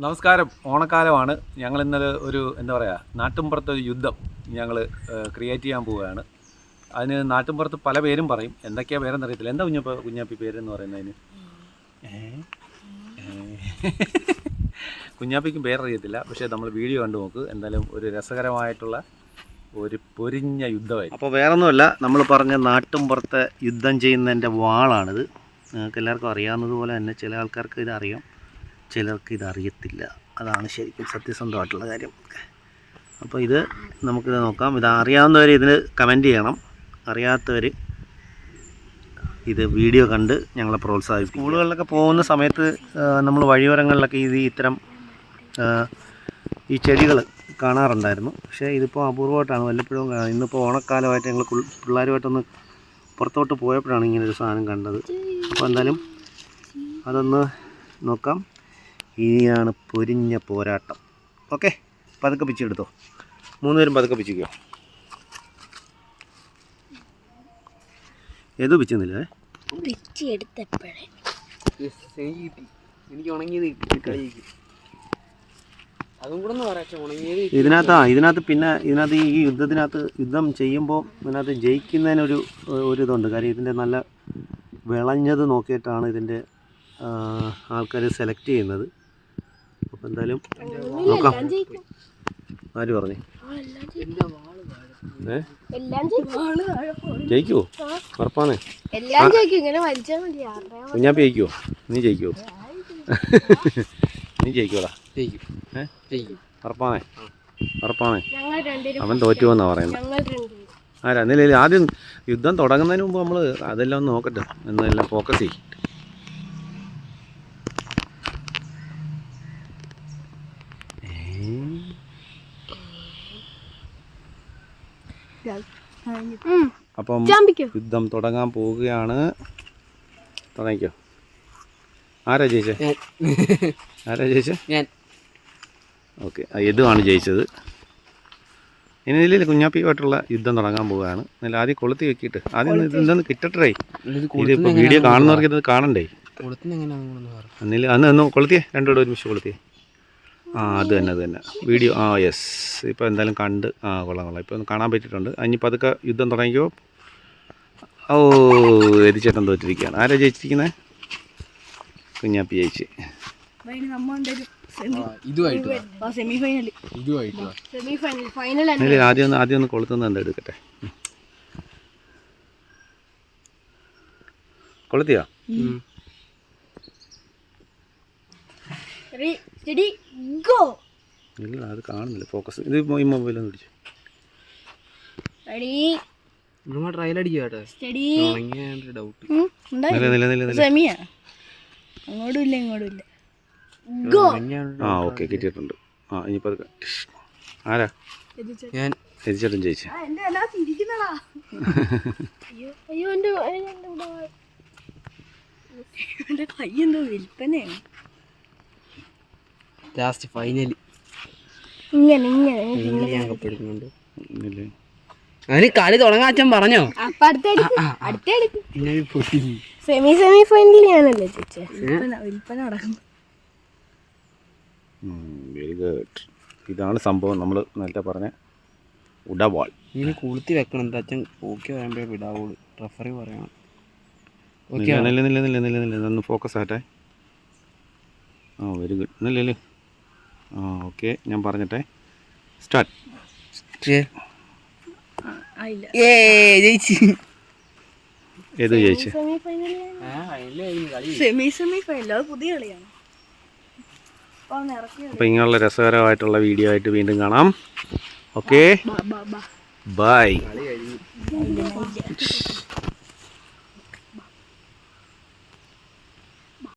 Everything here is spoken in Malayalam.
നമസ്കാരം. ഓണക്കാലമാണ്. ഞങ്ങൾ ഇന്നലെ ഒരു എന്താ പറയുക നാട്ടിൻപുറത്ത് ഒരു യുദ്ധം ഞങ്ങൾ ക്രിയേറ്റ് ചെയ്യാൻ പോവുകയാണ്. അതിന് നാട്ടിൻപുറത്ത് പല പേരും പറയും. എന്തൊക്കെയാണ് പേരെന്ന് അറിയത്തില്ല എന്താ കുഞ്ഞപ്പ കുഞ്ഞാപ്പി പേരെന്ന് പറയുന്നതിന്. കുഞ്ഞാപ്പിക്കും പേരറിയത്തില്ല. പക്ഷേ നമ്മൾ വീഡിയോ കണ്ടു നോക്ക്. എന്തായാലും ഒരു രസകരമായിട്ടുള്ള ഒരു പൊരിഞ്ഞ യുദ്ധമായി അപ്പോൾ വേറൊന്നുമല്ല. നമ്മൾ പറഞ്ഞ നാട്ടിൻപുറത്തെ യുദ്ധം ചെയ്യുന്നതിന്റെ വാളാണിത്. നിങ്ങൾക്ക് എല്ലാവർക്കും അറിയാവുന്നതുപോലെ തന്നെ ചില ആൾക്കാർക്ക് ഇത് അറിയാം. ചിലർക്ക് ഇതറിയത്തില്ല. അതാണ് ശരിക്കും സത്യസന്ധമായിട്ടുള്ള കാര്യം. അപ്പോൾ ഇത് നമുക്കിത് നോക്കാം. ഇത് അറിയാവുന്നവർ ഇതിന് കമന്റ് ചെയ്യണം. അറിയാത്തവർ ഇത് വീഡിയോ കണ്ട് ഞങ്ങളെ പ്രോത്സാഹിപ്പിക്കും സ്കൂളുകളിലൊക്കെ പോകുന്ന സമയത്ത് നമ്മൾ വഴിയോരങ്ങളിലൊക്കെ ഇത് ഇത്തരം ഈ ചെടികൾ കാണാറുണ്ടായിരുന്നു. പക്ഷേ ഇതിപ്പോൾ അപൂർവമായിട്ടാണ്. വല്ലപ്പോഴും ഇന്നിപ്പോൾ ഓണക്കാലമായിട്ട് ഞങ്ങൾ പിള്ളേരുമായിട്ടൊന്ന് പുറത്തോട്ട് പോയപ്പോഴാണ് ഇങ്ങനെ ഒരു സാധനം കണ്ടത്. അപ്പോൾ എന്തായാലും അതൊന്ന് നോക്കാം. ഇനിയാണ് പൊരിഞ്ഞ പോരാട്ടം. ഓക്കെ പതുക്കെ പിച്ചെടുത്തോ മൂന്ന് പേരും പതുക്കെ പിച്ചിക്കോ. ഏതോ പിച്ചുന്നില്ല? ഇതിനകത്ത് ആ ഇതിനകത്ത് പിന്നെ ഇതിനകത്ത് ഈ യുദ്ധത്തിനകത്ത് യുദ്ധം ചെയ്യുമ്പോൾ ഇതിനകത്ത് ജയിക്കുന്നതിനൊരു ഒരു ഇതുണ്ട് കാര്യം ഇതിന്റെ നല്ല വിളഞ്ഞത് നോക്കിയിട്ടാണ് ഇതിന്റെ ആൾക്കാർ സെലക്ട് ചെയ്യുന്നത്. അപ്പോൾ എന്തായാലും നോക്കാം. ആര് പറഞ്ഞു? എന്റെ വാൾ താഴെ. ഏ? എല്ലാം ജയിക്കും. ജയിക്കുമോ ഉറപ്പാണ്. കുഞ്ഞാപ്പി ജയിക്കുമോ നീ ജയിക്കുവോ? നീ ജയിക്കുമോടാ ജയിക്കും. ഏ? ജയിക്കും. ഉറപ്പാണേ. ഉറപ്പാണേ. അവൻ തോറ്റുവെന്നാണ് പറയുന്നത്. ഞങ്ങൾ രണ്ടുപേരും. ആരാ? എന്നില്ല ആദ്യം യുദ്ധം തുടങ്ങുന്നതിന് മുമ്പ് നമ്മൾ അതെല്ലാം ഒന്ന് നോക്കട്ടെ. എന്നെല്ലാം ഫോക്കസ് ചെയ്യും. അപ്പം യുദ്ധം തുടങ്ങാൻ പോവുകയാണ്. തുടങ്ങിക്കോ. ആരാ ജയിച്ചേ? ആരാ ജയിച്ചേ? ഞാൻ. ഓക്കെ. യദുവാണ് ജയിച്ചത്. ഇനി ഇതിൽ കുഞ്ഞാപ്പിയുമായിട്ടുള്ള യുദ്ധം തുടങ്ങാൻ പോവുകയാണ്. എന്നാലും ആദ്യം കൊളുത്തി വെക്കിയിട്ട്. ആദ്യം ഇതൊന്ന് കിട്ടട്ടേ. ഇത് ഇതിപ്പോൾ വീഡിയോ കാണുന്നവർക്ക് ഇത് കാണണ്ടേ? അന്ന് ഒന്ന് കൊളുത്തിയേ. രണ്ടുകൂടെ ഒരുമിച്ച് കൊളുത്തിയേ. ആ അത് തന്നെ അത് തന്നെ. വീഡിയോ ആ യെസ് ഇപ്പോൾ എന്തായാലും കണ്ട് ആ കൊള്ളാം കൊള്ളാം. ഇപ്പോൾ ഒന്ന് കാണാൻ പറ്റിയിട്ടുണ്ട്. ഇനിയിപ്പോൾ അതൊക്കെ യുദ്ധം തുടങ്ങിയോ ഓ എരിച്ചേട്ടൻ തോറ്റിരിക്കുകയാണ് ആരാ ജയിച്ചിരിക്കുന്നത് കുഞ്ഞാപ്പി ജയിച്ച് ആദ്യം ഒന്ന് ആദ്യം ഒന്ന് കൊളുത്തുന്ന എന്താ എടുക്കട്ടെ. കൊളുത്തിയോ? സ്റ്റഡി ഗോ ഇല്ല അത് കാണുന്നില്ല. ഫോക്കസ് ഇത് ഈ മൊബൈലൊന്ന് പിടിച്ചു. റെഡി നമ്മൾ ട്രയൽ അടിക്കുക കേട്ടോ. സ്റ്റഡി ഡൗട്ട് നില നില നില നില സെമിയാ അങ്ങോട്ടും ഇല്ല ഇങ്ങോട്ടും ഇല്ല. ഗോ ആ ഓക്കെ കിട്ടിയിട്ടുണ്ട്. ആ ഇനിയിപ്പോൾ അത് ആരാ? ഞാൻ. രജിച്ചേട്ടൻ ജയിച്ചു. അയ്യോ അയ്യോ എന്റെ കൈ എന്തോ വിൽപ്പനയാണ്. Last finally. ഇങ്ങനെ ഇങ്ങനെ ഇങ്ങനെ. ഞാൻ കപ്പെടുക്കുന്നുണ്ട് അതിന് കളി തുടങ്ങാൻ അച്ഛൻ പറഞ്ഞോ സെമി സെമി ഫൈനലിൽ ഞാനല്ലേ ചേച്ചി വിൽപ്പന നടക്കുന്നു. വെരി ഗുഡ് ഇതാണ് സംഭവം. നമ്മൾ നേരത്തെ പറഞ്ഞ ഉടവാൾ. ഇനി കുളുത്തി വെക്കണം. എന്താ അച്ഛൻ ഓക്കെ പറയുമ്പോഴേ വിടാവുള്ളൂ റഫറി പറയണം. ഓക്കെ നില്ല നില്ല നില്ല നില്ല നില്ല നില്ല ഫോക്കസ് ആട്ടെ ആ വെരി ഗുഡ് നില്ലേ. ആ ഓക്കെ. ഞാൻ പറഞ്ഞിട്ടെ. സ്റ്റാർട്ട് ജയിച്ചു. ഏത് ജയിച്ച്? സെമി ഫൈനൽ അത് പുതിയ കളിയാണ്. അപ്പൊ ഒന്ന് ഇറക്കി അപ്പോൾ ഇങ്ങനെയുള്ള രസകരമായിട്ടുള്ള വീഡിയോ ആയിട്ട് വീണ്ടും കാണാം. ഓക്കെ. ബാ